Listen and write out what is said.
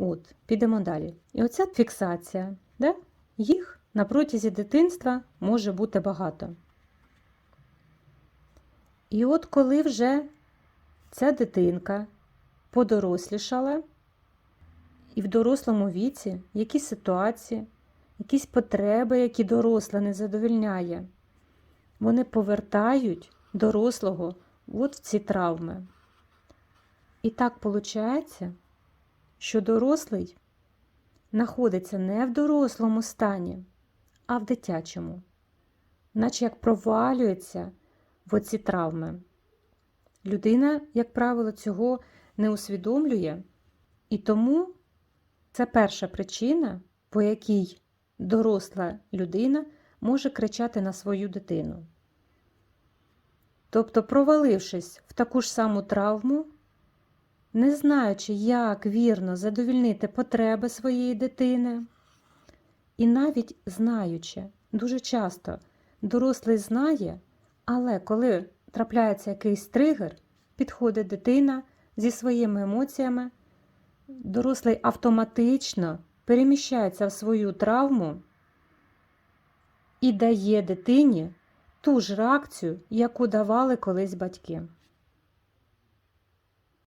От, підемо далі. І оця фіксація, да? їх на протязі дитинства може бути багато. І от коли вже ця дитинка подорослішала, і в дорослому віці якісь ситуації, якісь потреби, які доросла не задовільняє, вони повертають дорослого от в ці травми. І так виходить, що дорослий знаходиться не в дорослому стані, а в дитячому, наче як провалюється в оці травми. Людина, як правило, цього не усвідомлює, і тому це перша причина, по якій доросла людина може кричати на свою дитину. Тобто, провалившись в таку ж саму травму, не знаючи, як вірно задовільнити потреби своєї дитини, і навіть знаючи, дуже часто дорослий знає, але коли трапляється якийсь тригер, підходить дитина зі своїми емоціями, дорослий автоматично переміщається в свою травму і дає дитині ту ж реакцію, яку давали колись батьки.